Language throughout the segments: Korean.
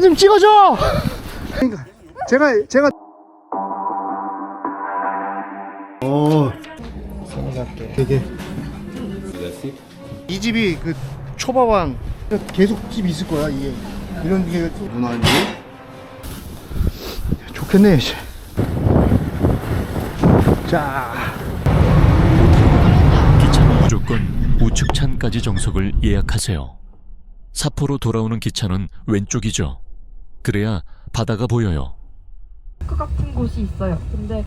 나 좀 찍어줘! 그러니까 제가 제가 오 되게 이 집이 그 초밥왕 계속 집이 있을 거야 이게 이런 게 문화인지 좋겠네 씨. 자 기차는 무조건 우측 찬까지 정석을 예약하세요. 사포로 돌아오는 기차는 왼쪽이죠. 그래야 바다가 보여요. 크 같은 곳이 있어요. 근데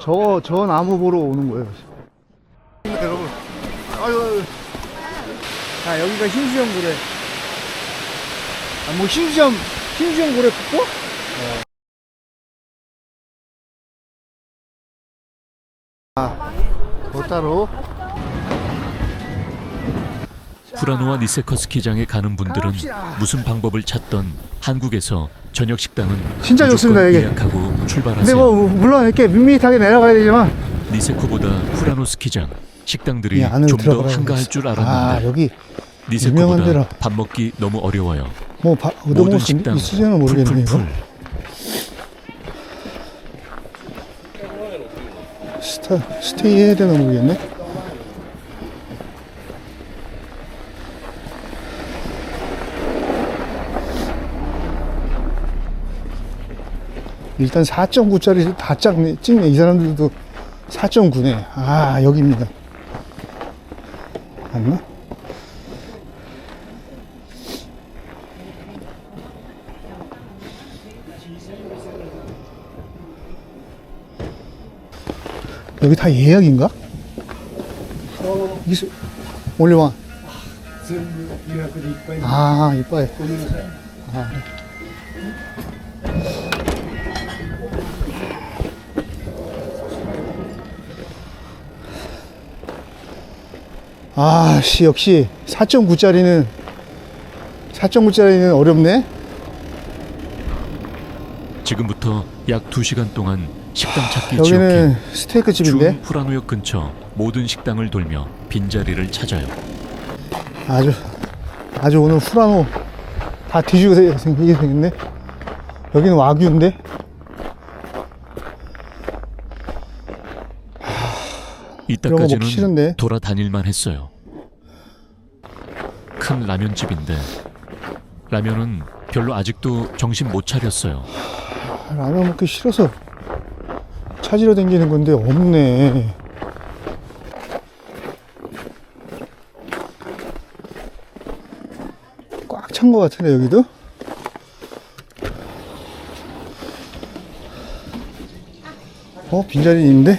저, 저 나무 보러 오는 거예요. 여러분. 아유, 아유. 자, 여기가 흰수염 고래. 아, 뭐, 흰수염, 흰수염 고래 국보? 아, 더 따로. 후라노와 니세커 스키장에 가는 분들은. 무슨 방법을 찾던 한국에서 저녁 식당은 진짜 좋습니다, 여기. 예약하고 근데 출발하세요. 뭐, 물론 이렇게 밋밋하게 내려가야 되지만. 니세코보다 후라노 스키장 식당들이 이 안으로 좀 더 들어가라고 한가할. 줄 아, 알았는데 여기, 유명한 니세코보다. 밥 먹기 너무 어려워요. 뭐, 바, 모든 얻어먹을 수 식당 있을지는 모르겠네요. 이거. 풀풀풀. 스타, 스테이 해야 되나 모르겠네. 일단 4.9짜리 다 찍네, 찍네. 이 사람들도 4.9네. 아, 여기입니다. 맞나? 여기 다 예약인가? 이게 올리원. 아, 이뻐요. 아. 아, 씨, 역시 4.9짜리는 4.9짜리는 어렵네. 지금부터 약 2시간 동안 식당 찾기 여기는 지옥해 스테이크 준 집인데 후라노역 근처 모든 식당을 돌며 빈자리를 찾아요. 아주 아주 오늘 후라노 다 뒤지고 생- 생기게 생겼네. 여기는 와규인데. 이런 거 먹기. 이따까지는 돌아다닐만 했어요. 큰 라면집인데 라면은 별로 아직도 정신 못 차렸어요. 라면 먹기 싫어서 찾으러 다니는 건데 없네. 꽉 찬 것 같은데 여기도? 어 빈자리 있는데?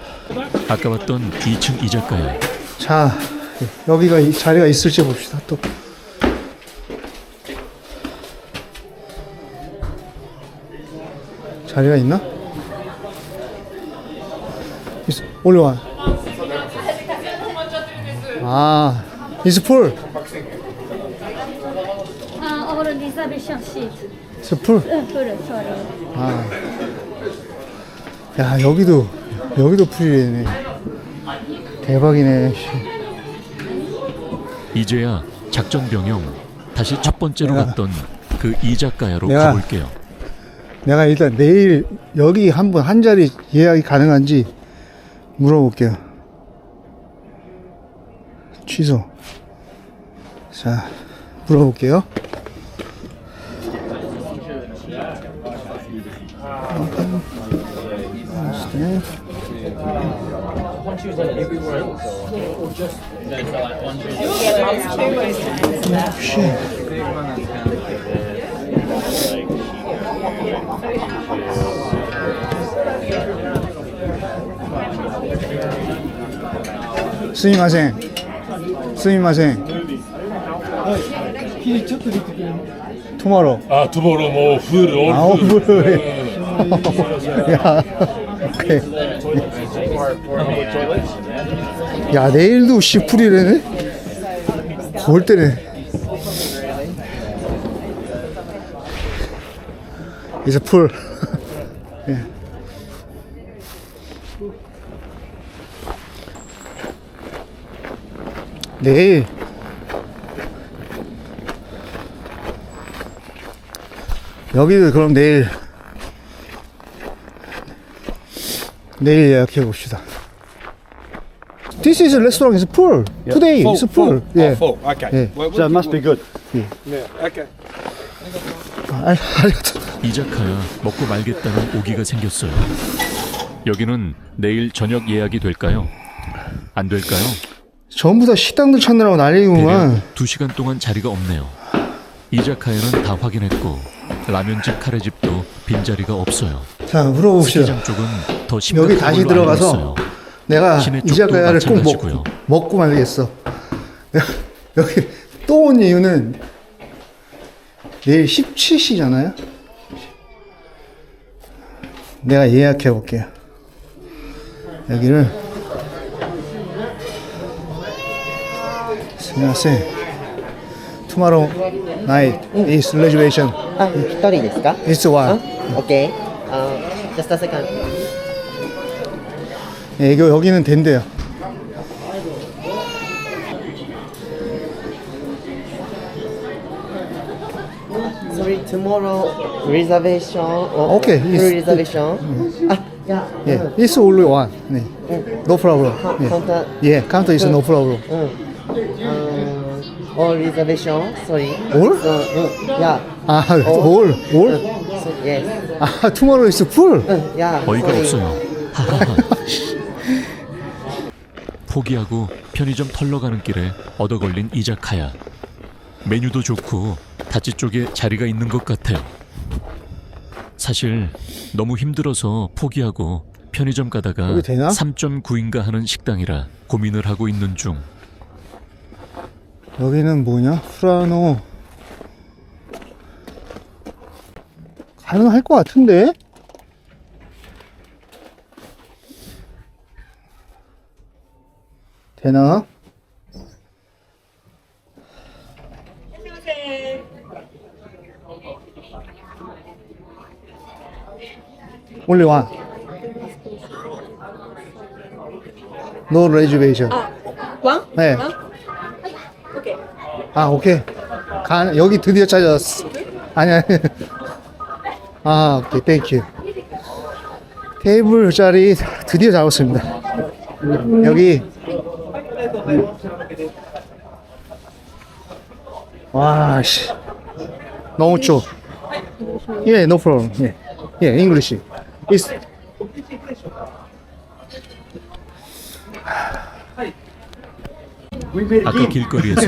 아까 왔던 비층 이자가요. 자, 여기가 이 자리가 있을지 봅시다. 또 자리가 있나? 있- 올려와. 아, it's full. Ah, har du en reservation sheet? It's full. Hur är det? 아, 야 여기도 여기도 풀이네. 대박이네. 씨. 이제야 작전 병영 다시 첫 번째로 내가- 갔던 그 이자카야로 내가- 가볼게요. 내가 일단 내일 여기 한분한 자리 예약이 가능한지 물어볼게요. 취소. 자, 물어볼게요. 혹시 스미마생. 스미마생. 투마로. 아, 투모로 뭐 후를 아우 물. 야, 오케이. 야 내일도 씨풀이래네. 볼 때네. 이제 풀. 예. 여기도 그럼 내일 내일 예약해 봅시다. This is a restaurant. It's full. Today it's full. 예. full. Okay. Yeah. Well, So it must be good. yeah, okay. 아, 알겠다. 이자카야 먹고 말겠다는 오기가 생겼어요. 여기는 내일 저녁 예약이 될까요? 안 될까요? 전부 다 식당들 찾느라고 대략 난리구만. 2시간 동안 자리가 없네요. 이자카야는 다 확인했고 라면집 카레집도 빈자리가 없어요. 자 물어봅시다. 시장 쪽은 더 심각한 여기 다시 걸로 들어가서 알고 있어요. 내가 시내 이 쪽도 자가야를 꼭 먹고, 마찬가지고요. 먹고 말겠어. 내가 여기 또 온 이유는 내일 17시잖아요. 내가 예약해 볼게요. 여기를 스미마세. Tomorrow night is reservation. あ、一人ですか It's one. ?OK。あ、just a second. 예, 이거 여기는 된대요. Sorry, tomorrow reservation or Okay, full it's- reservation? 아, 야, 예, it's only one. 네. No problem. 카, 예. 카운터, 예, counter is no problem. 응. 음, all reservation, sorry. All? So, 응, 야, 아, all, all? 응, so, yes. 아, tomorrow is full. 응, 야, 어이가 sorry. 없어요. 하하하. 포기하고 편의점 털러 가는 길에 얻어 걸린 이자카야. 메뉴도 좋고 다치 쪽에 자리가 있는 것 같아요. 사실 너무 힘들어서 포기하고 편의점 가다가 여기 되나? 3.9인가 하는 식당이라 고민을 하고 있는 중. 여기는 뭐냐? 프라노. 가능할 것 같은데? 되나? Only one. No reservation. 왕? 네. 오케이. 아 오케이 가 여기 드디어 찾았어 아니 아니 아 오케이 땡큐 테이블 자리 드디어 잡았습니다 여기 와씨 너무 좁 예, no problem. 예, 예, English. It's 아까 길거리에서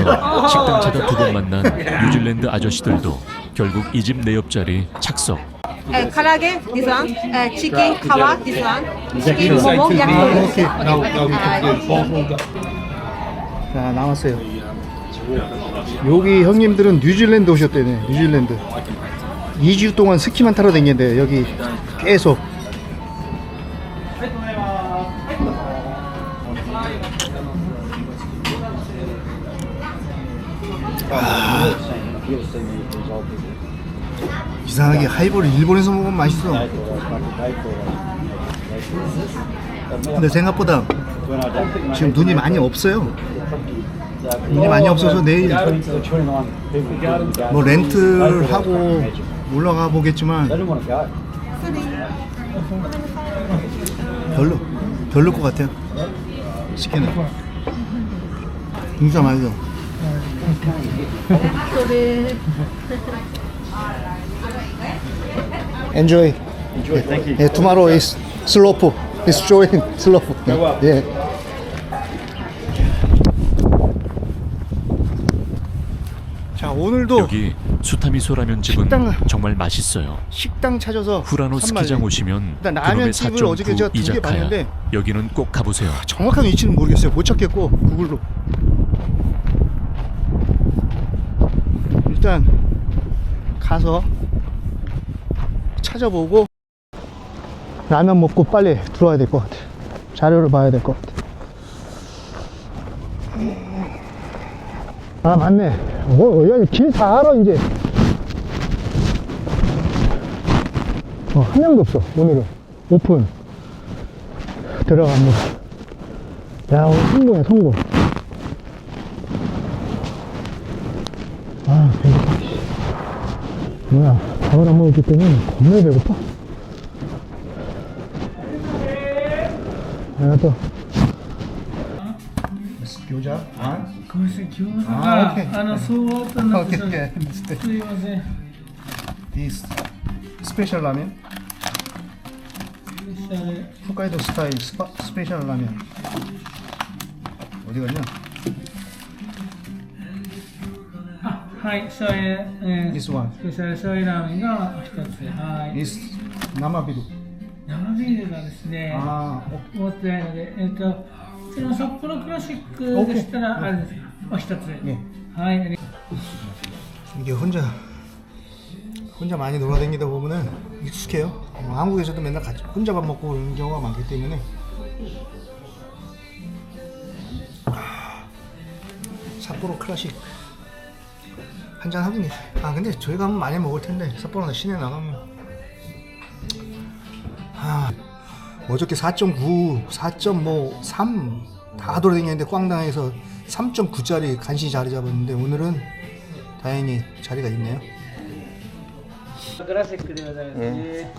식당 찾아 두 번 만난 뉴질랜드 아저씨들도 결국 이 집 내 옆자리 착석. Uh, karage, this one. Uh, chicken kawa, this one. Chicken momo, yakitori. 오케이. 자, 나왔어요. 여기 형님들은 뉴질랜드 오셨대네. 뉴질랜드. 2주 동안 스키만 타러 다녔는데 여기 계속 이상하게 하이볼을 일본에서 먹으면 맛있어. 근데 생각보다 지금 눈이 많이 없어요. 눈이 많이 없어서 내일 뭐 렌트를 하고 올라가 보겠지만 별로 별로 것 같아요. 치킨은 진짜 맛있어. Enjoy. Enjoy. Thank you. Yeah, tomorrow is slope. It's showing slope. Yeah. 자 오늘도 여기 수타미소 라면 집은 식당은- 정말 맛있어요. 식당 찾아서 후라노. 스키장 오시면 일단 그놈의 라면집을 어저께 제가 4.9 두개 이자카야. 봤는데 여기는 꼭 가보세요. 정확한 위치는 모르겠어요. 못 찾겠고 구글로. 일단 가서 찾아보고 라면 먹고 빨리 들어와야 될 것 같아. 자료를 봐야 될 것 같아. 아 맞네. 어, 여기 길다 알아 이제. 어, 한 명도 없어 오늘은 오픈 들어갑니다. 야, 오늘 성공이야, 성공. 아, 배고파. 씨. 뭐야, 밥을 안 먹었기 때문에 겁나 배고파. 내가 또. 餃子？あごめんなさい餃子があ,、あのそうとなってすいません。This special ramen? 北海道スタイルスパスペシャルラーメン。おなはい。そ油、スペシャルラーメンが一つ。はい。This 生ビール。生ビールがですねあ持ってないのでえっ、と札幌クラシックでしたら、あれです。お一つ。 예. はい、あり 이게 혼자 혼자 많이 놀아다니다 보면은 익숙해요. 어, 한국에서도 맨날 같이 혼자 밥 먹고 그런 경우가 많기 때문에 아, 삿포로 클래식 한잔 하긴 해. 아 근데 저희 가면 많이 먹을 텐데 삿포로나 시내 나가면 아 어저께 4.9, 4.5, 3 다 돌아다녔는데 꽝당해서 3.9짜리 간신히 자리 잡았는데 오늘은 다행히 자리가 있네요. 네.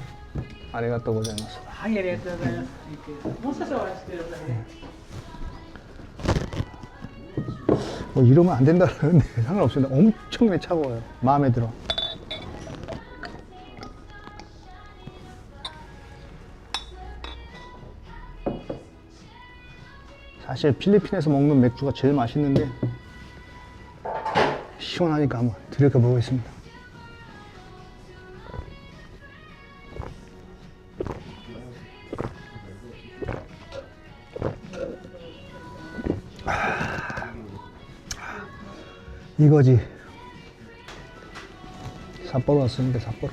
아리가또 고자마스. 뭐 이러면 안 된다는데 상관없습니다. 엄청나게 차가워요. 마음에 들어. 사실 필리핀에서 먹는 맥주가 제일 맛있는데 시원하니까 한번 들여다 보겠습니다. 이거지. 삿포로 왔습니다. 삿포로.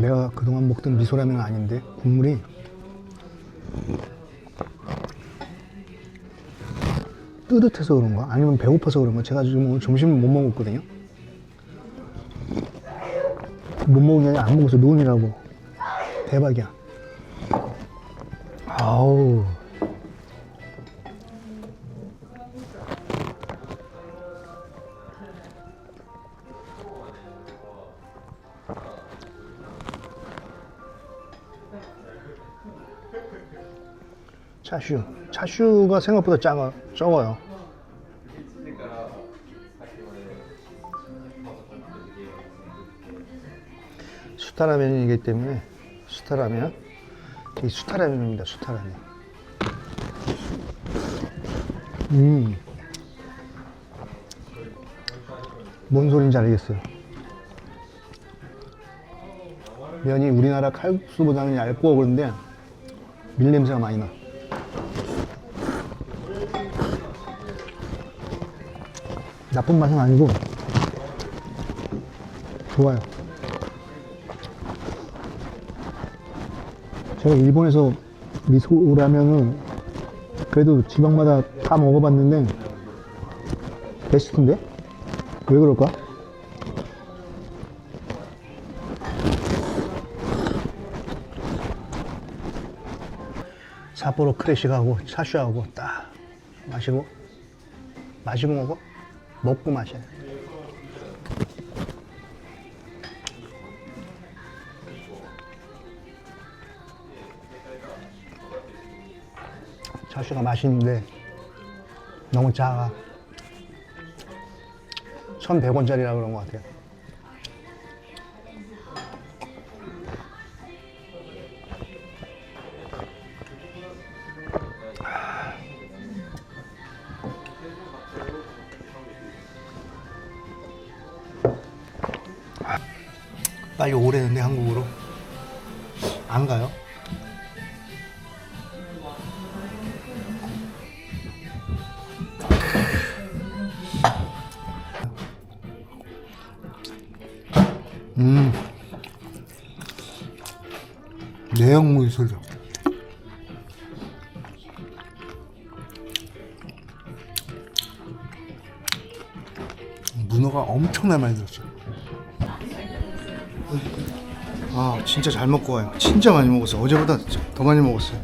내가 그동안 먹던 미소라면은 아닌데 국물이 뜨뜻해서 그런가? 아니면 배고파서 그런가? 제가 지금 오늘 점심을 못 먹었거든요. 못 먹은 게 아니라 안 먹어서 논이라고. 대박이야. 아우. 차슈. 차슈가 생각보다 작아, 적어요. 수타라면이기 때문에 수타라면. 이 수타라면입니다 수타라면. 음 뭔 소린지 알겠어요. 면이 우리나라 칼국수보다는 얇고 그런데 밀 냄새가 많이 나 나쁜 맛은 아니고 좋아요 제가 일본에서 미소라면은 그래도 지방마다 다 먹어봤는데 베스트인데? 왜 그럴까? 삿포로 크래식하고 차슈하고 딱 마시고 마시고 먹어 먹고 마셔 차슈가 맛있는데 너무 작아. 1100원짜리라 그런 것 같아요 빨리 오래는데 한국으로. 안 가요? 음. 내용물이 소죠 문어가 엄청나게 많이 들었어요 아 진짜 잘 먹고 와요. 진짜 많이 먹었어요. 어제보다 더 많이 먹었어요.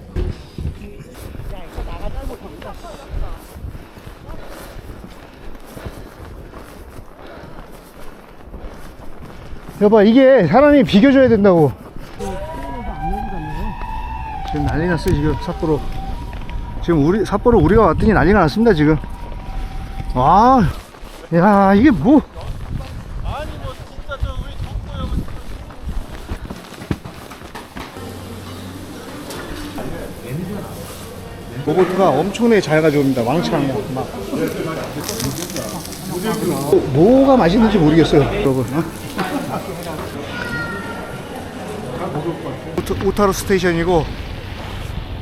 여봐 이게 사람이 비교줘야 된다고. 지금 난리 났어요 지금 삿포로. 지금 우리 삿포로 우리가 왔더니 난리가 났습니다 지금. 와야 이게 뭐 로봇가 엄청나게 잘 가져옵니다. 왕창 막. 뭐가 맛있는지 모르겠어요, 여러분. 어? 오타- 오타루 스테이션이고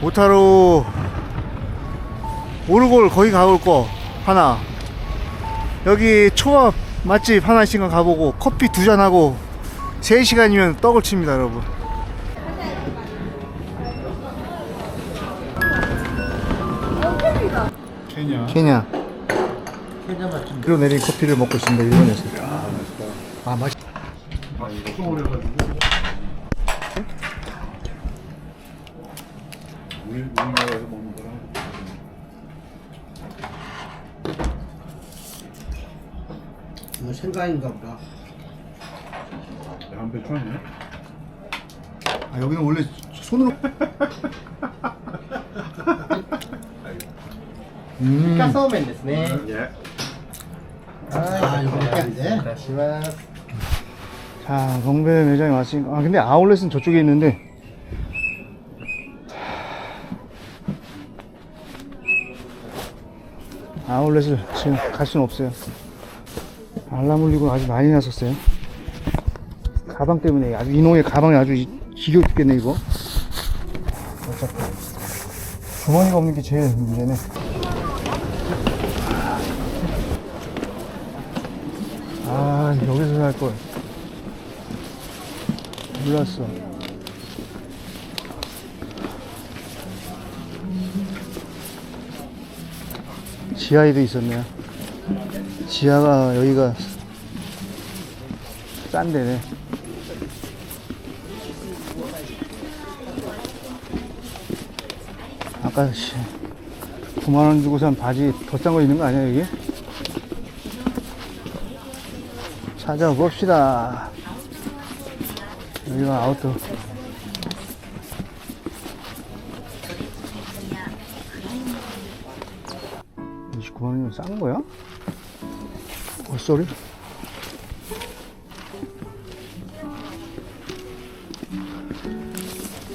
오타루 오르골 거기 가볼 거 하나. 여기 초밥 맛집 하나씩 가보고 커피 두 잔 하고 3시간이면 떡을 칩니다, 여러분. 케냐. 케냐. 로 내린 커피를 먹고 있습니다. 일본에서. 아, 맛있. 뭐 생각인가 보다. 아, 여기는 원래 손으로. 음. そうめんですね。はい、이거밖에 안 돼. 자, 경배 매장에 왔으니까. 아, 근데 아울렛은 저쪽에 있는데. 아울렛을 지금 갈 수는 없어요. 알람 울리고 아주 많이 났었어요. 가방 때문에 아주 이놈의 가방이 아주 이- 지겹 죽겠네, 이거. 어차피. 주머니가 없는 게 제일 문제네. 아, 여기서 살 걸. 몰랐어. 지하에도 있었네요. 지하가 여기가 싼 데네. 아까 씨, 9만원 주고 산 바지 더 싼 거 있는 거 아니야, 여기? 찾아봅시다. 여기가 아웃도어. (29만 원이면 싼 거야? 어 쏘리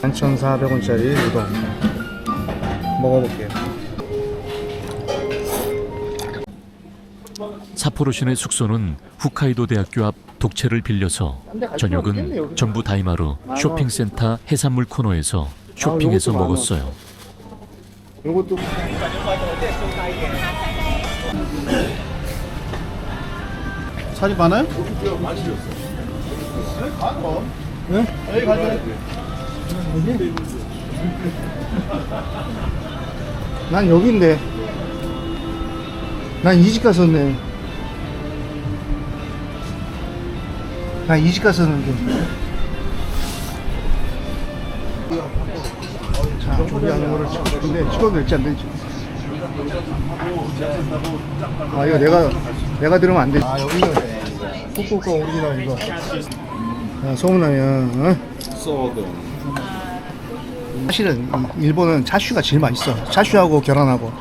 (3,400원짜리) 우동 먹어볼게요 사포로 시내 숙소는 홋카이도 대학교 앞 독채를 빌려서 저녁은 전부 다이마루 쇼핑센터 해산물 코너에서 쇼핑해서. 먹었어요. 요것도 살이 많아요? 네? 여기 가자. 난 여기인데. 난 이집 갔었네. 난 이집 갔었는데. 자, 준비하는 거를 찍어도 될지 안 될지. 아 이거 내가 내가 들으면 안 돼. 아 여기가 꾹꾹꾹 오리지널 이거. 아, 소문나면 어? 사실은 이- 일본은 차슈가 제일 맛있어. 차슈하고 계란하고.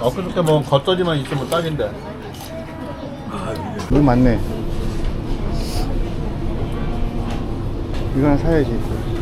엊그저께 뭐 겉절이만 있으면 딱인데. 너무 많네. 하나 사야지.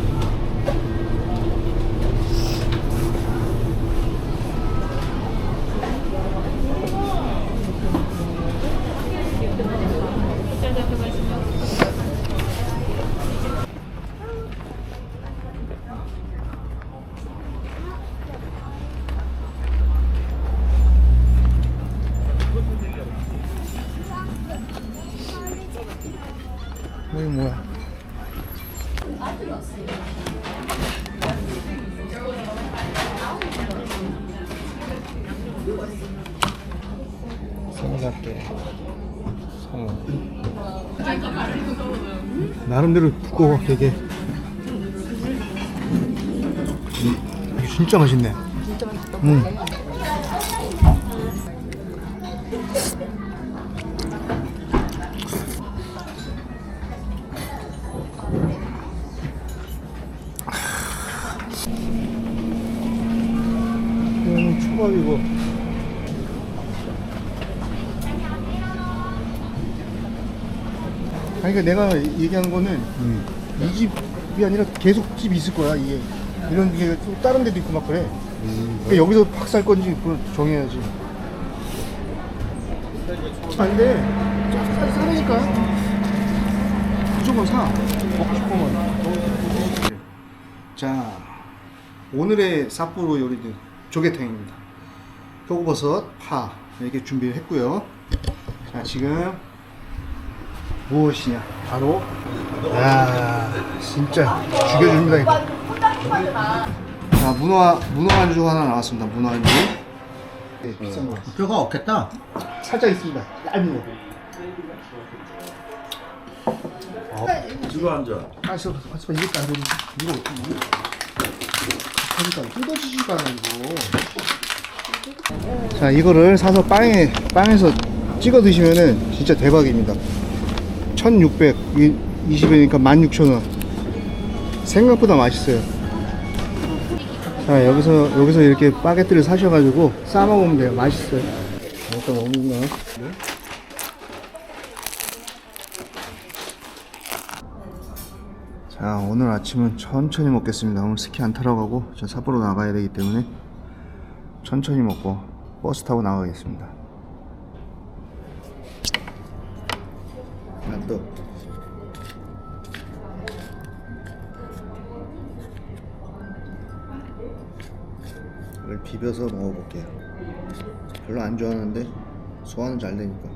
나름대로 두꺼워 되게. 음, 이게 진짜 맛있네. 진짜 맛있다. 음. 음, 초밥이고 아니 그러니까 내가 얘기한 거는 이 집이 아니라 계속 집이 있을 거야 이게. 이런 게 또 다른 데도 있고 막 그래. 그러니까 여기서 팍 살 건지 그걸 정해야지. 안돼 사, 사라질까? 무조건 사. 먹고 싶으면 자 오늘의 삿포로 요리는 조개탕입니다. 표고버섯, 파. 이렇게 준비를 했고요. 자 지금 무엇이냐 바로 야 진짜 죽여줍니다 이거 자 문어 문어 안주 하나 나왔습니다 문어 안주 네, 비싼 거 뼈가 없겠다. 살짝 있습니다 얇은 거 이거 앉아. 아, 저, 아, 저, 이거 안. 이거 어떻게. 그러니까, 뜯어지지가 않아, 이거. 자, 이거를 사서 빵에, 빵에서 찍어 드시면은 진짜 대박입니다. 1620원이니까 16,000원. 생각보다 맛있어요. 자, 여기서, 여기서 이렇게 바게트를 사셔가지고 싸 먹으면 돼요. 맛있어요. 일단 먹는다. 네? 자 오늘 아침은 천천히 먹겠습니다 오늘 스키 안 타러 가고 저 삿포로 나가야 되기 때문에 천천히 먹고 버스 타고 나가겠습니다 또 이걸 비벼서 먹어볼게요. 별로 안 좋아하는데 소화는 잘 되니까